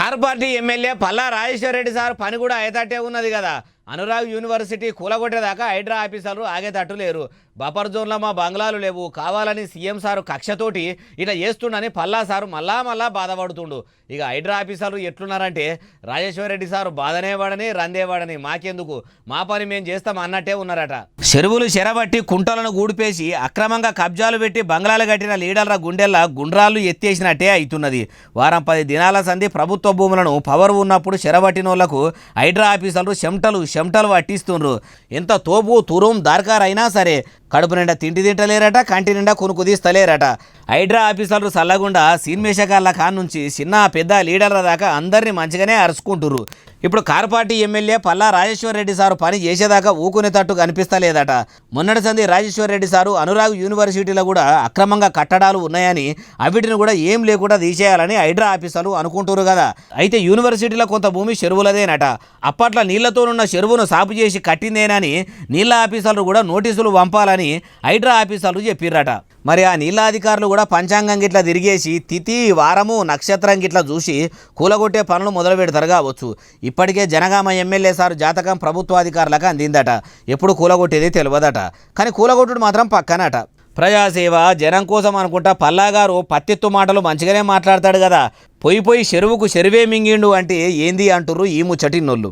Car party MLA Palla Rajeshwar Reddy sir పని కూడా అయ్యేటట్టే ఉన్నది కదా. అనురాగ్ యూనివర్సిటీ కూలగొట్టేదాకా హైడ్రా ఆఫీసర్లు ఆగేటట్టు లేరు. బఫర్ జోన్లో మా బంగ్లాలు లేవు. కావాలని సీఎం సారు కక్షతోటి ఇట్లా చేస్తుండని పల్లా సారు మళ్ళా మళ్ళా బాధపడుతుండు. ఇక హైడ్రా ఆఫీసర్లు ఎట్లున్నారంటే రాజేశ్వర రెడ్డి సారు బాధనేవాడని రందేవాడని మాకెందుకు? మా పని మేము చేస్తాం అన్నట్టే ఉన్నారట. చెరువులు చెరబట్టి కుంటలను గూడిపేసి అక్రమంగా కబ్జాలు పెట్టి బంగ్లాలు కట్టిన లీడర్ల గుండెల్లా గుండ్రాళ్ళు ఎత్తేసినట్టే అవుతున్నది వారం పది దినాల సంధి ప్రభుత్వ భూములను పవర్ ఉన్నప్పుడు చెరబట్టినోళ్ళకు హైడ్రా ఆఫీసర్లు చెమటలు చెమటలు పట్టిస్తుండ్రు. ఎంత తోపు తురం దార్కారైనా సరే కడుపు నిండా తిండి తింటలేరట కంటి నిండా కొనుకు తీస్తలేరట. హైడ్రా ఆఫీసర్లు సల్లగుండా సీన్మేషకాళ్ళ కాన్ నుంచి చిన్న పెద్ద లీడర్ల దాకా అందరినీ మంచిగానే అరుచుకుంటుర్రు. ఇప్పుడు car party MLA Palla Rajeshwar Reddy sir పని చేసేదాకా ఊకునేటట్టు కనిపిస్తలేదట. మొన్నటి సంది రాజేశ్వర రెడ్డి సారు అనురాగ్ యూనివర్సిటీలో కూడా అక్రమంగా కట్టడాలు ఉన్నాయని అవిటిని కూడా ఏం లేకుండా తీసేయాలని హైడ్రా ఆఫీసర్లు అనుకుంటురు కదా. అయితే యూనివర్సిటీలో కొంత భూమి చెరువులదేనట. అప్పట్లో నీళ్ళతోనున్న చెరువును సాపు చేసి కట్టిందేనని నీళ్ళ ఆఫీసర్లు కూడా నోటీసులు పంపాలని అని హైడ్రా ఆఫీసర్లు చెప్పిర్రట. మరి ఆ నీళ్ళ అధికారులు కూడా పంచాంగం గిట్లా తిరిగేసి తిథి వారము నక్షత్రం గిట్లా చూసి కూలగొట్టే పనులు మొదలు పెడతారు కావచ్చు. ఇప్పటికే జనగామ ఎమ్మెల్యే సార్ జాతకం ప్రభుత్వాధికారులకు అందిందట. ఎప్పుడు కూలగొట్టేది తెలియదట. కానీ కూలగొట్టుడు మాత్రం పక్కనట. ప్రజాసేవ జనం కోసం అనుకుంటా పల్లాగారు పత్తిత్తు మాటలు మంచిగానే మాట్లాడతాడు కదా. పొయ్యి పొయ్యి చెరువుకు చెరువే మింగిండు అంటే ఏంది అంటుర్రు ఈ ముచ్చటిన్నోళ్ళు.